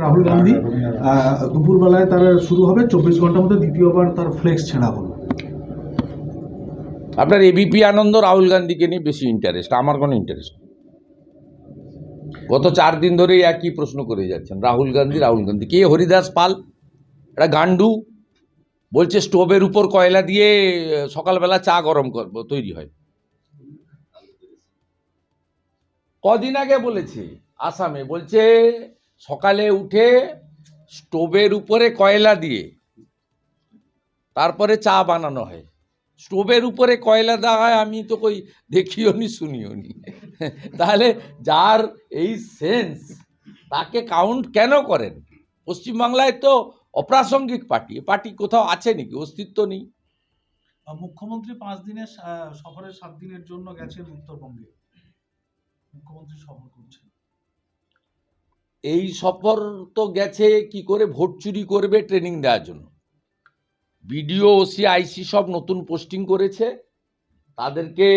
রাহুল গান্ধী দুপুরবেলায় তার শুরু হবে, চব্বিশ ঘণ্টার মধ্যে দ্বিতীয়বার তার ফ্লেক্স ছেঁড়া হলো। আপনার এবিপি আনন্দ রাহুল গান্ধীকে নিয়ে বেশি ইন্টারেস্ট আমার কোনো ইন্টারেস্ট গত চার দিন ধরেই একই প্রশ্ন করে যাচ্ছেন, রাহুল গান্ধী রাহুল গান্ধী। কে? হরিদাস পাল, একটা গান্ডু বলছে স্টোভের উপর কয়লা দিয়ে সকালবেলা চা গরম তৈরি হয়। কদিন আগে বলেছে আসামে, বলছে সকালে উঠে স্টোভের উপরে কয়লা দিয়ে তারপরে চা বানানো হয়। স্টোভের উপরে কয়লা দেওয়া হয় আমি তো কই দেখিও নি শুনিও নি। তাহলে যার এই সেন্স তাকে কাউন্ট কেন করেন? পশ্চিমবাংলায় তো অপ্রাসঙ্গিক পার্টি পার্টি কোথাও আছে নাকি? অস্তিত্ব নেই। মুখ্যমন্ত্রী পাঁচ দিনের আহ, সফরে সাত দিনের জন্য গেছেন উত্তরবঙ্গে। মুখ্যমন্ত্রী সফর করছেন। এই সফর তো গেছে, কি করে ভোট চুরি করবে ট্রেনিং দেওয়ার জন্য? বিডিও, ওসি, আইসি সব নতুন পোস্টিং করেছে। তাদেরকে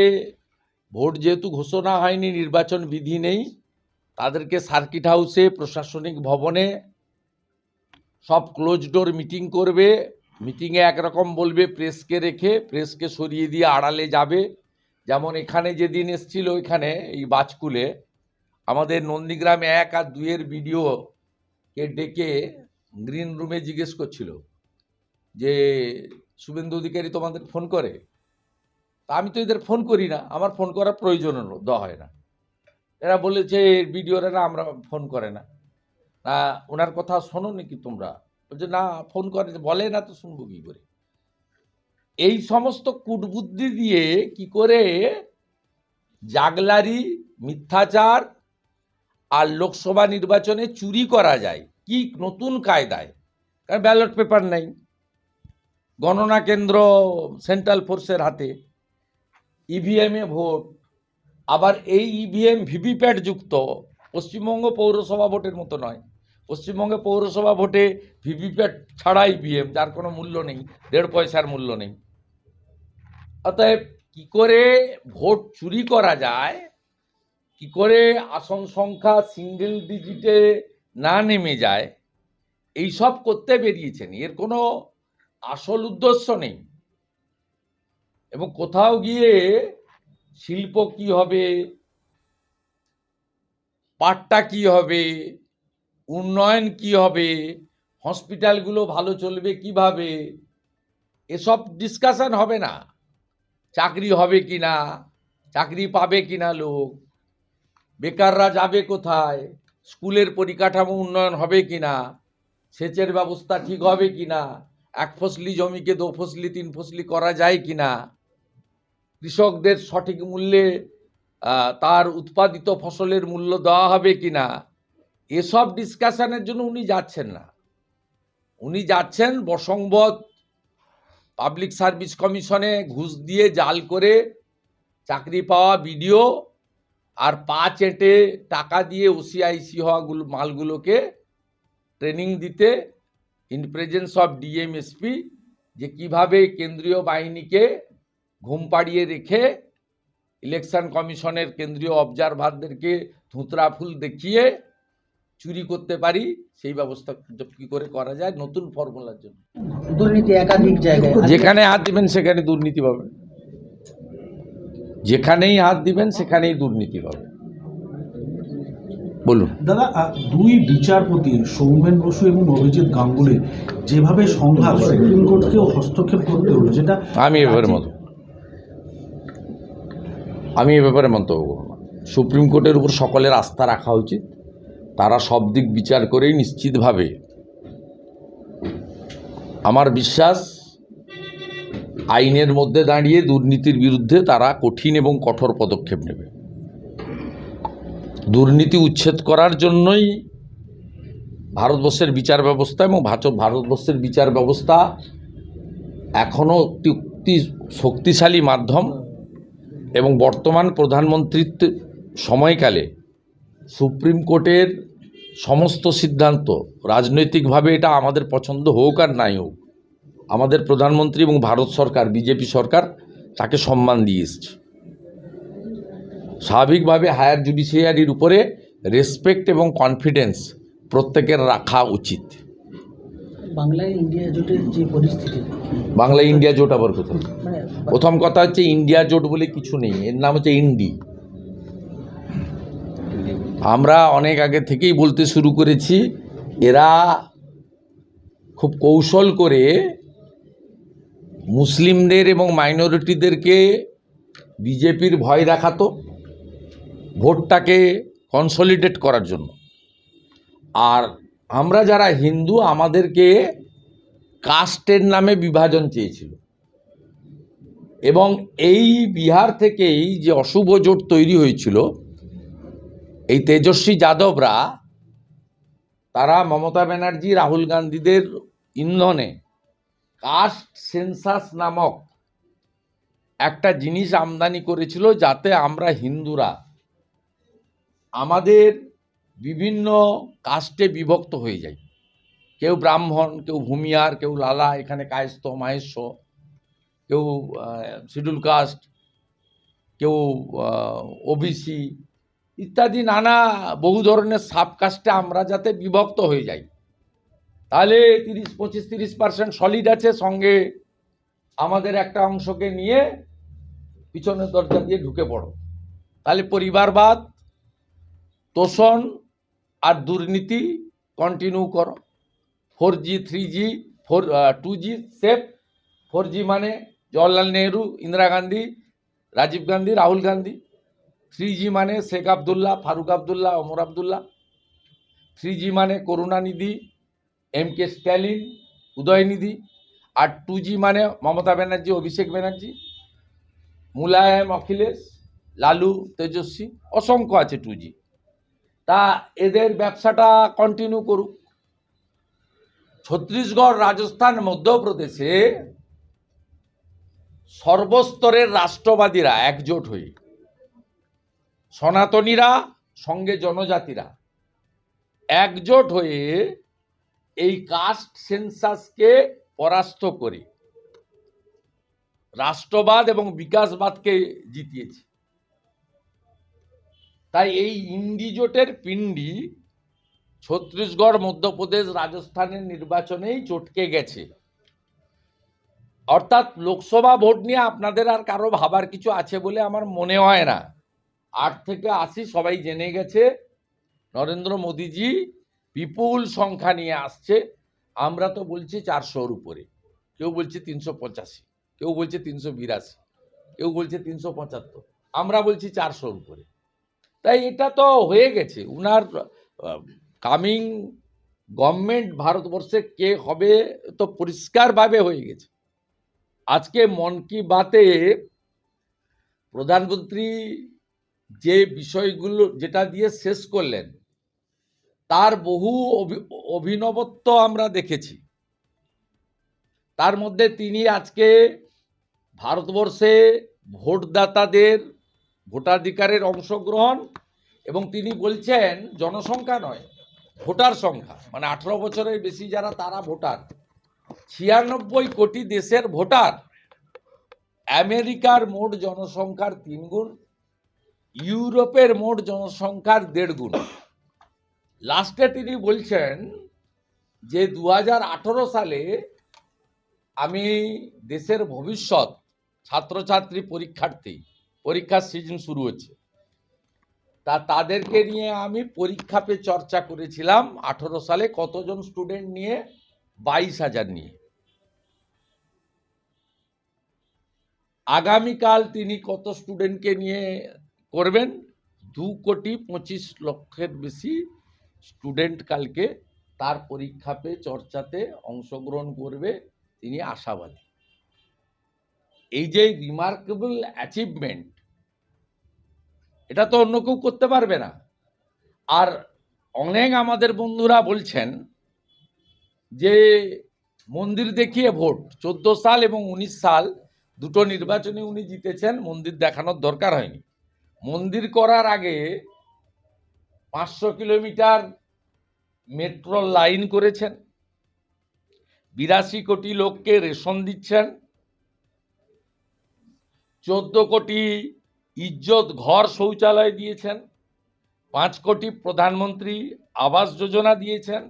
ভোট যেহেতু ঘোষণা হয়নি, নির্বাচন বিধি নেই, তাদেরকে সার্কিট হাউসে প্রশাসনিক ভবনে সব ক্লোজ ডোর মিটিং করবে। মিটিংয়ে একরকম বলবে প্রেসকে রেখে প্রেসকে সরিয়ে দিয়ে আড়ালে যাবে। যেমন এখানে যেদিন এসছিল এখানে এই বাজকুলে আমাদের নন্দীগ্রামে এক আর দুইয়ের ভিডিওকে ডেকে গ্রিন রুমে জিজ্ঞেস করছিল যে, শুভেন্দু অধিকারী তোমাদের ফোন করে? তা আমি তো এদের ফোন করি না, আমার ফোন করার প্রয়োজন দেওয়া হয় না। এরা বলেছে ভিডিওরা না আমরা ফোন করে না। না ওনার কথা শোনো নাকি তোমরা? বলছে, না ফোন করে বলে না তো শুনব কি করে? এই সমস্ত কূটবুদ্ধি দিয়ে কি করে জাগলারি, মিথ্যাচার আর লোকসভা নির্বাচনে চুরি করা যায়। কি নতুন কায়দায়? কারণ ব্যালট পেপার নেই। গণনা কেন্দ্র সেন্ট্রাল ফোর্সের হাতে। ইভিএমে ভোট। আবার এই ইভিএম ভিভিপ্যাট যুক্ত। পশ্চিমবঙ্গ পৌরসভা ভোটের মতো নয়। পশ্চিমবঙ্গে পৌরসভা ভোটে ভিভিপ্যাট ছাড়া ইভিএম যার কোনো মূল্য নেই। দেড় পয়সার মূল্য নেই। অতএব কি করে ভোট চুরি করা যায়? কি করে আসন সংখ্যা সিঙ্গেল ডিজিটে না নেমে যায়, এই সব করতে বেরিয়েছেন। এর কোনো আসল উদ্দেশ্য নেই। এবং কোথাও গিয়ে শিল্প কি হবে, পাট্টা কি হবে, উন্নয়ন কি হবে হসপিটালগুলো ভালো চলবে কীভাবে, এসব ডিসকাশন হবে না। চাকরি হবে কি না চাকরি পাবে কি না লোক বেকাররা যাবে কোথায়? স্কুলের পরিকাঠামো উন্নয়ন হবে কি না সেচের ব্যবস্থা ঠিক হবে কি না এক ফসলি জমিকে দো ফসলি, তিন ফসলি করা যায় কি না কৃষকদের সঠিক মূল্যে তার উৎপাদিত ফসলের মূল্য দেওয়া হবে কি না এসব ডিসকাশনের জন্য উনি যাচ্ছেন না। উনি যাচ্ছেন বসংবদ পাবলিক সার্ভিস কমিশনে ঘুষ দিয়ে জাল করে চাকরি পাওয়া বিডিও আর পা চেটে টাকা দিয়ে ওসিআইসি হওয়াগুলো মালগুলোকে ট্রেনিং দিতে in presence of DM SP যে কীভাবে কেন্দ্রীয় বাহিনীকে ঘুম পাড়িয়ে রেখে ইলেকশন কমিশনের কেন্দ্রীয় অবজারভারদেরকে ধুতরা ফুল দেখিয়ে চুরি করতে পারি সেই ব্যবস্থা কী করে করা যায়? নতুন ফর্মুলার জন্য। দুর্নীতি একাধিক জায়গায়। যেখানে হাত দিবেন সেখানে দুর্নীতি পাবেন। যেখানেই হাত দিবেন সেখানেই দুর্নীতি পাবেন বলুন। দাদা দুই বিচারপতি সৌমেন বসু এবং অভিজিৎ গাঙ্গুলির যেভাবে সংঘাত সুপ্রিম কোর্টকেও হস্তক্ষেপ করতে হলো যেটা আমি এ ব্যাপারে মত আমি এ ব্যাপারে মন্তব্য করব না। সুপ্রিম কোর্টের উপর সকলের আস্থা রাখা উচিত। তারা সব দিক বিচার করেই নিশ্চিতভাবে আমার বিশ্বাস আইনের মধ্যে দাঁড়িয়ে দুর্নীতির বিরুদ্ধে তারা কঠিন এবং কঠোর পদক্ষেপ নেবে। দুর্নীতি উচ্ছেদ করার জন্যই ভারতবর্ষের বিচার ব্যবস্থা এবং ভারতবর্ষের বিচার ব্যবস্থা এখনও অতি শক্তিশালী মাধ্যম এবং বর্তমান প্রধানমন্ত্রীত্ব সময়কালে সুপ্রিম কোর্টের সমস্ত সিদ্ধান্ত রাজনৈতিকভাবে এটা আমাদের পছন্দ হোক আর নাই হোক আমাদের প্রধানমন্ত্রী এবং ভারত সরকার বিজেপি সরকার তাকে সম্মান দিয়ে এসছে। স্বাভাবিকভাবে হায়ার জুডিশিয়ারির উপরে রেসপেক্ট এবং কনফিডেন্স প্রত্যেকের রাখা উচিত। বাংলায় ইন্ডিয়া জোটের যে পরিস্থিতি বাংলা ইন্ডিয়া জোট আবার কোথায়? মানে প্রথম কথা হচ্ছে ইন্ডিয়া জোট বলে কিছু নেই এর নাম হচ্ছে ইন্ডি। আমরা অনেক আগে থেকেই বলতে শুরু করেছি এরা খুব কৌশল করে মুসলিমদের এবং মাইনরিটিদেরকে বিজেপির ভয় দেখাতো ভোটটাকে কনসলিডেট করার জন্য। আর আমরা যারা হিন্দু, আমাদেরকে কাস্টের নামে বিভাজন চেয়েছিল। এবং এই বিহার থেকেই যে অশুভ জোট তৈরি হয়েছিল, এই তেজস্বী যাদবরা, তারা মমতা ব্যানার্জি, রাহুল গান্ধীদের ইন্ধনে কাস্ট সেন্সাস নামক একটা জিনিস আমদানি করেছিল যাতে আমরা হিন্দুরা আমাদের বিভিন্ন কাস্টে বিভক্ত হয়ে যাই। কেউ ব্রাহ্মণ, কেউ ভূমিয়ার, কেউ লালা, এখানে কায়স্থ, মাহেশ্ব, কেউ শিডিউল কাস্ট, কেউ ওবিসি ইত্যাদি নানা বহু ধরনের সাব কাস্টে আমরা যাতে বিভক্ত হয়ে যাই। তাহলে তিরিশ, পঁচিশ, তিরিশ পার্সেন্ট সলিড আছে, সঙ্গে আমাদের একটা অংশকে নিয়ে পিছনের দরজা দিয়ে ঢুকে পড়ো। তাহলে পরিবারবাদ, তোষণ আর দুর্নীতি কন্টিনিউ করো। Four G three G four two G safe four G মানে জওয়াহরলাল নেহরু, ইন্দিরা গান্ধী, রাজীব গান্ধী, রাহুল গান্ধী। থ্রি জি মানে শেখ আবদুল্লাহ, ফারুক আবদুল্লাহ, ওমর আবদুল্লাহ। থ্রি জি মানে করুণানিধি এম কে স্ট্যালিন উদয়নিধি আর টু জি মানে মমতা ব্যানার্জি, অভিষেক ব্যানার্জি মুলায়ম অখিলেশ লালু তেজস্বী অসংখ্য আছে টু জি তা এদের ব্যবসাটা কন্টিনিউ করুক। ছত্তিশগড়, রাজস্থান, মধ্যপ্রদেশে সর্বস্তরের রাষ্ট্রবাদীরা একজোট হয়ে, সনাতনীরা, সঙ্গে জনজাতিরা একজোট হয়ে এই কাস্ট সেন্সাসকে পরাস্ত করে রাষ্ট্রবাদ এবং বিকাশবাদকে জিতিয়েছে। তাই এই ইন্ডিজোটের পিণ্ডি ছত্তিশগড়, মধ্যপ্রদেশ, রাজস্থানের নির্বাচনেই চটকে গেছে। অর্থাৎ লোকসভা ভোট নিয়ে আপনাদের আর কারও ভাবার কিছু আছে বলে আমার মনে হয় না। আট থেকে আশি সবাই জেনে গেছে। নরেন্দ্র মোদীজি বিপুল সংখ্যা নিয়ে আসছে। আমরা তো বলছি চারশোর উপরে। কেউ বলছে তিনশো পঁচাশি, কেউ বলছে তিনশো বিরাশি, কেউ বলছে তিনশো পঁচাত্তর। আমরা বলছি চারশোর উপরে। তাই এটা তো হয়ে গেছে। উনার কামিং গভর্নমেন্ট ভারতবর্ষে কে হবে তো পরিষ্কারভাবে হয়ে গেছে। আজকে মন কি বাতে প্রধানমন্ত্রী যে বিষয়গুলো, যেটা দিয়ে শেষ করলেন তার বহু অভি- অভিনবত্ব আমরা দেখেছি। তার মধ্যে তিনি আজকে ভারতবর্ষে ভোটদাতাদের ভোটাধিকারের অংশগ্রহণ এবং তিনি বলছেন জনসংখ্যা নয়, ভোটার সংখ্যা। মানে আঠারো বছরের বেশি যারা তারা ভোটার। ছিয়ানব্বই কোটি দেশের ভোটার। আমেরিকার মোট জনসংখ্যার তিন গুণ ইউরোপের মোট জনসংখ্যার দেড় গুণ লাস্টে তিনি বলছেন যে দু হাজার আঠারো সালে আমি দেশের ভবিষ্যৎ ছাত্রছাত্রী পরীক্ষার্থী, পরীক্ষার সিজন শুরু হচ্ছে। তা তাদেরকে নিয়ে আমি পরীক্ষা পে চর্চা করেছিলাম আঠেরো সালে কতজন স্টুডেন্ট নিয়ে? বাইশ হাজার নিয়ে। আগামীকাল তিনি কত স্টুডেন্টকে নিয়ে করবেন? দু কোটি পঁচিশ লক্ষের বেশি স্টুডেন্ট কালকে তার পরীক্ষা পে চর্চাতে অংশগ্রহণ করবে, তিনি আশাবাদী। এই যে রিমার্কেবল অ্যাচিভমেন্ট এটা তো অন্য কেউ করতে পারবে না। আর অনেক আমাদের বন্ধুরা বলছেন যে মন্দির দেখিয়ে ভোট, চোদ্দ সাল এবং উনিশ সাল দুটো নির্বাচনে উনি জিতেছেন, মন্দির দেখানোর দরকার হয়নি। মন্দির করার আগে পাঁচশো কিলোমিটার মেট্রো লাইন করেছেন। বিরাশি কোটি লোককে রেশন দিচ্ছেন। চোদ্দ কোটি ইজ্জত ঘর শৌচালয় দিয়েছেন। পাঁচ কোটি প্রধানমন্ত্রী আবাস যোজনা দিয়েছেন।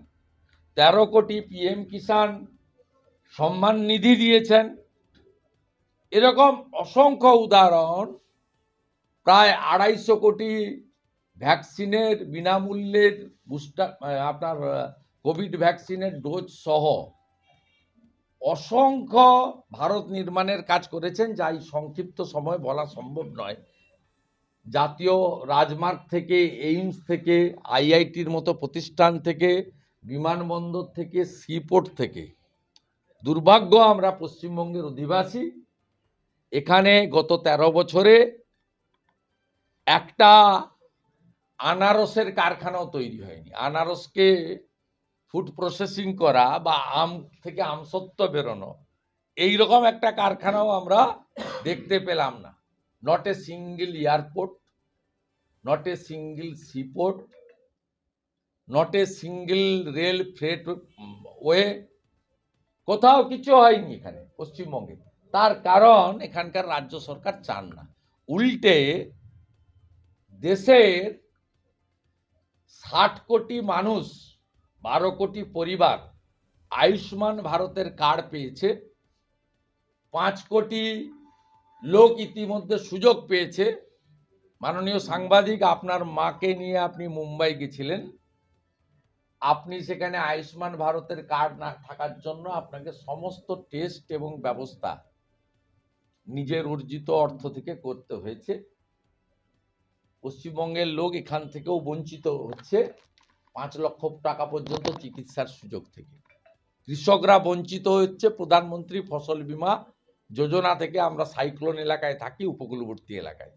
তেরো কোটি পিএম কিষাণ সম্মান নিধি দিয়েছেন। এরকম অসংখ্য উদাহরণ, প্রায় আড়াইশো কোটি ভ্যাকসিনের বিনামূল্যের বুস্টার আপনার কোভিড ভ্যাকসিনের ডোজ সহ অসংখ্য ভারত নির্মাণের কাজ করেছেন, যা এই সংক্ষিপ্ত সময় বলা সম্ভব নয়। জাতীয় রাজমার্গ থেকে, এইমস থেকে, আইআইটির মতো প্রতিষ্ঠান থেকে, বিমানবন্দর থেকে, সিপোর্ট থেকে। দুর্ভাগ্য, আমরা পশ্চিমবঙ্গের অধিবাসী। এখানে গত ১৩ বছরে একটা আনারসের কারখানাও তৈরি হয়নি। আনারসকে ফুড প্রসেসিং করা বা আম থেকে আমসত্ব বেরোনো, এইরকম একটা কারখানাও আমরা দেখতে পেলাম না। Not a single airport not a single seaport not a single rail freight way কোথাও কিছু হয়নি এখানে, পশ্চিমবঙ্গে। তার কারণ এখানকার রাজ্য সরকার চান না। উল্টে দেশের ষাট কোটি মানুষ, বারো কোটি পরিবার আয়ুষ্মান ভারতের কার্ড পেয়েছে। পাঁচ কোটি লোক ইতিমধ্যে সুযোগ পেয়েছে। মাননীয় সাংবাদিক, আপনার মাকে নিয়ে আপনি মুম্বাই গেছিলেন। আপনি সেখানে আয়ুষ্মান ভারতের কার্ড না থাকার জন্য আপনাকে সমস্ত টেস্ট এবং ব্যবস্থা নিজের অর্জিত অর্থ থেকে করতে হয়েছে। পশ্চিমবঙ্গের লোক এখান থেকেও বঞ্চিত হচ্ছে পাঁচ লক্ষ টাকা পর্যন্ত চিকিৎসার সুযোগ থেকে। কৃষকরা বঞ্চিত হচ্ছে, প্রধানমন্ত্রী ফসল বীমা যোজনা থেকে আমরা সাইক্লোন এলাকায় থাকি, উপকূলবর্তী এলাকায়।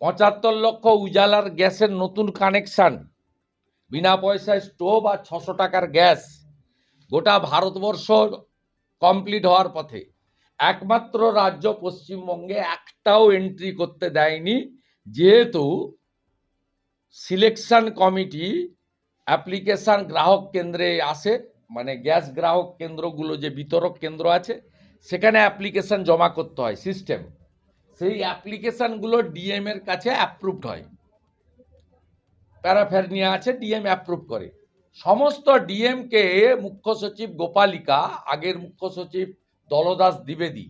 পঁচাত্তর লক্ষ উজালার গ্যাসের নতুন কানেকশন। বিনা পয়সায় স্টোভ আর ছশো টাকার গ্যাস। গোটা ভারতবর্ষ কমপ্লিট হওয়ার পথে। একমাত্র রাজ্য পশ্চিমবঙ্গে একটাও এন্ট্রি করতে দেয়নি যেহেতু সিলেকশন কমিটি অ্যাপ্লিকেশন গ্রাহক কেন্দ্রে আসে মানে গ্যাস গ্রাহক কেন্দ্রগুলো যে বিতরক কেন্দ্র আছে, সেখানে অ্যাপ্লিকেশন জমা করতে হয় সিস্টেম সেই অ্যাপ্লিকেশনগুলো ডিএম এর কাছে অ্যাপ্রুভড হয়। প্যারাফেরনিয়া আছে ডিএম অ্যাপ্রুভ করে। সমস্ত ডিএমকে মুখ্য সচিব গোপালিকা, আগের মুখ্য সচিব দলদাস দ্বিবেদী,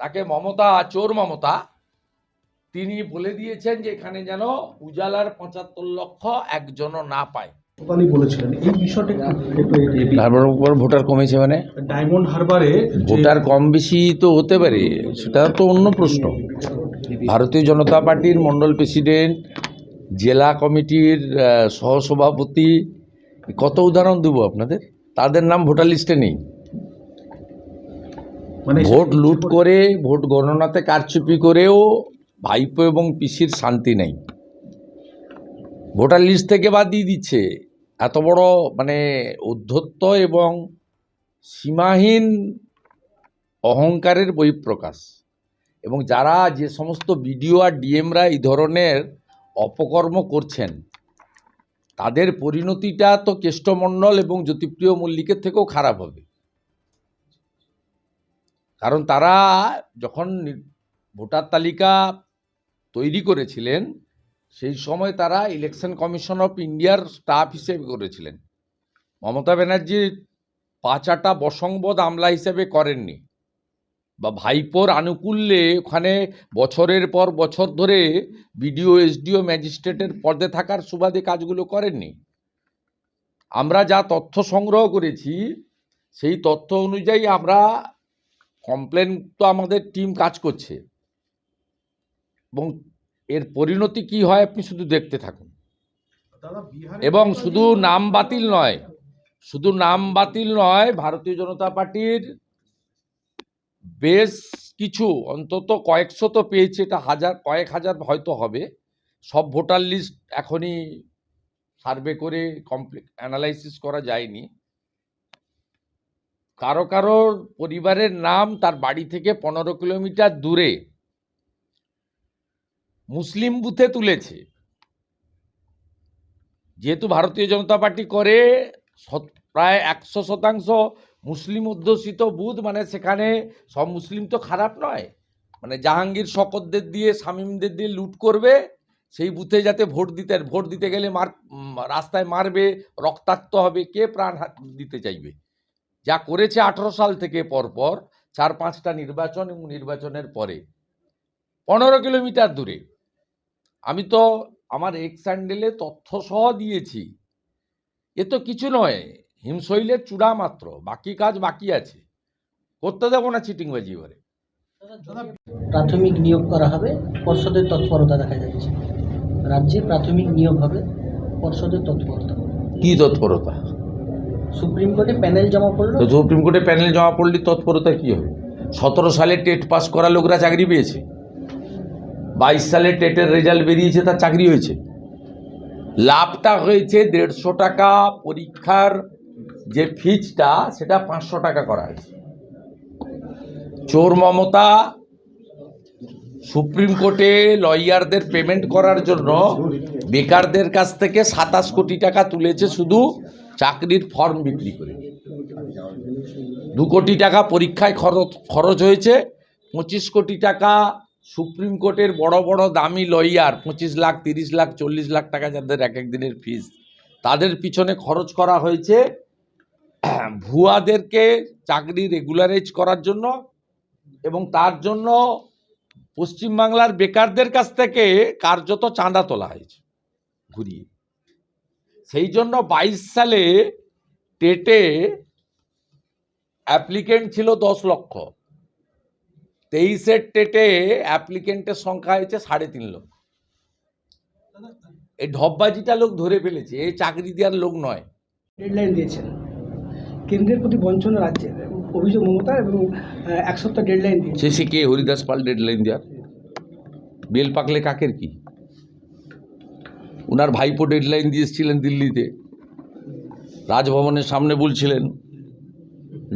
তাকে মমতা, চোর মমতা তিনি বলে দিয়েছেন যে এখানে যেন উজালার পঁচাত্তর লক্ষ একজনও না পায়। গতকালই বলেছিলেন। এই বিষয়টা একটু একটু এই- তারপর উপর ভোটার কমেছে মানে? ডায়মন্ড হারবারে ভোটার কম বেশি তো হতে পারে সেটা তো অন্য প্রশ্ন। ভারতীয় জনতা পার্টির মণ্ডল প্রেসিডেন্ট জেলা কমিটির সহসভাপতি কত উদাহরণ দেবো আপনাদের? তাদের নাম ভোটার লিস্টে নেই। মানে ভোট লুট করে ভোট গণনাতে কারচুপি করেও ভাইপো এবং পিসির শান্তি নেই। ভোটার লিস্ট থেকে বাদ দিয়ে দিচ্ছে। এত বড় মানে উদ্ধত্ত এবং সীমাহীন অহংকারের বহিঃপ্রকাশ। এবং যারা যে সমস্ত বিডিও আর ডিএমরা এই ধরনের অপকর্ম করছেন, তাদের পরিণতিটা তো কেষ্টমণ্ডল এবং জ্যোতিপ্রিয় মল্লিকের থেকেও খারাপ হবে। কারণ তারা যখন ভোটার তালিকা তৈরি করেছিলেন, সেই সময় তারা ইলেকশন কমিশন অফ ইন্ডিয়ার স্টাফ হিসেবে করেছিলেন। মমতা ব্যানার্জি পাঁচাটা বসংবদ আমলা হিসেবে করেননি বা ভাইপোর আনুকূল্যে ওখানে বছরের পর বছর ধরে বিডিও, এসডিও, ম্যাজিস্ট্রেটের পদে থাকার সুবাদে কাজগুলো করেননি। আমরা যা তথ্য সংগ্রহ করেছি, সেই তথ্য অনুযায়ী আমরা কমপ্লেন তো আমাদের টিম কাজ করছে। এবং এর পরিণতি কি হয় আপনি শুধু দেখতে থাকুন। এবং শুধু নাম বাতিল নয় শুধু নাম বাতিল নয় ভারতীয় জনতা পার্টির বেশ কিছু অন্তত কয়েকশো তো পেয়েছে এটা হাজার কয়েক হাজার হয়তো হবে। সব ভোটার লিস্ট এখনই সার্ভে করে কমপ্লিট অ্যানালাইসিস করা যায়নি। কারও কারও পরিবারের নাম তার বাড়ি থেকে পনেরো কিলোমিটার দূরে মুসলিম বুথে তুলেছে। যেহেতু ভারতীয় জনতা পার্টি করে প্রায় একশো শতাংশ মুসলিম অধ্যুষিত বুথ মানে সেখানে সব মুসলিম তো খারাপ নয়। মানে জাহাঙ্গীর শকতদের দিয়ে, শামীমদের দিয়ে লুট করবে, সেই বুথে যাতে ভোট দিতে ভোট দিতে গেলে মার রাস্তায় মারবে, রক্তাক্ত হবে, কে প্রাণ দিতে চাইবে? যা করেছে আঠারো সাল থেকে পরপর চার পাঁচটা নির্বাচন এবং নির্বাচনের পরে। পনেরো কিলোমিটার দূরে। আমি তো আমার এক্স হ্যান্ডেলে তথ্য সহ দিয়েছি। এ তো কিছু নয় হিমশৈলের চূড়া মাত্র বাকি কাজ বাকি আছে। করতে দেবো না চিটিংবাজি করে প্রাথমিক নিয়োগ করা হবে পর্ষদের তৎপরতা দেখা যাচ্ছে। রাজ্যে প্রাথমিক নিয়োগ হবে পর্ষদের তৎপরতা। কি তৎপরতা? সুপ্রিম কোর্টে প্যানেল জমা পড়ল। তো সুপ্রিম কোর্টে প্যানেল জমা পড়লে তৎপরতা কি হবে? সতেরো সালে টেট পাস করা লোকরা চাকরি পেয়েছে। বাইশ সালে টেটের রেজাল্ট বেরিয়েছে, তার চাকরি হয়েছে। লাভটা হয়েছে দেড়শো টাকা পরীক্ষার যে ফিজটা, সেটা পাঁচশো টাকা করা হয়েছে। চোর মমতা, সুপ্রিম কোর্টে লয়ারদের পেমেন্ট করার জন্য বেকারদের কাছ থেকে সাতাশ কোটি টাকা তুলেছে শুধু চাকরির ফর্ম বিক্রি করে। দু কোটি টাকা পরীক্ষায় খরচ খরচ হয়েছে, পঁচিশ কোটি টাকা সুপ্রিম কোর্টের বড় বড় দামি লয়ার, পঁচিশ লাখ, তিরিশ লাখ, চল্লিশ লাখ টাকা যাদের এক এক দিনের ফিস তাদের পিছনে খরচ করা হয়েছে ভুয়াদেরকে চাকরি রেগুলারাইজ করার জন্য এবং তার জন্য পশ্চিমবাংলার বেকারদের কাছ থেকে কার্যত চাঁদা তোলা হয়েছে ঘুরিয়ে। সেই জন্য বাইশ সালে টেটে অ্যাপ্লিকেন্ট ছিল দশ লক্ষ। তেইশের টেটে অ্যাপ্লিকেন্টের সংখ্যা হয়েছে সাড়ে তিন লক্ষ। এই ঢপবাজিটা লোক ধরে ফেলেছে এই চাকরি দেওয়ার লোক নয়। ডেডলাইন দিয়েছেন। কেন্দ্রের প্রতি বঞ্চনা রাজ্যের অভিযোগ মমতা এবং এক সপ্তাহ ডেডলাইন দিয়েছে সে কে? হরিদাস পাল ডেডলাইন দেওয়ার। বেল পাকলে কাকের কি? উনার ভাইপো ডেডলাইন দিয়ে এসেছিলেন দিল্লিতে। রাজভবনের সামনে বলছিলেন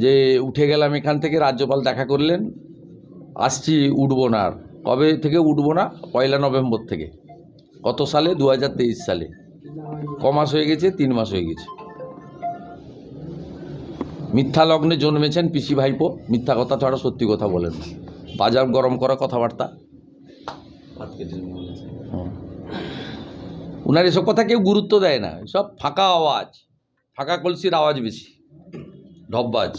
যে উঠে গেলাম এখান থেকে রাজ্যপাল দেখা করলেন। আসছি উঠবো না আর। কবে থেকে উঠবো না? পয়লা নভেম্বর থেকে। কত সালে? দু হাজার তেইশ সালে। ক মাস হয়ে গেছে? তিন মাস হয়ে গেছে। মিথ্যা লগ্নে জন্মেছেন পিসি ভাইপো। মিথ্যা কথা ছাড়া সত্যি কথা বলেন বাজার গরম করা কথাবার্তা। উনার এসব কথা কেউ গুরুত্ব দেয় না। সব ফাঁকা আওয়াজ। ফাঁকা কলসির আওয়াজ বেশি। ঢপবাজ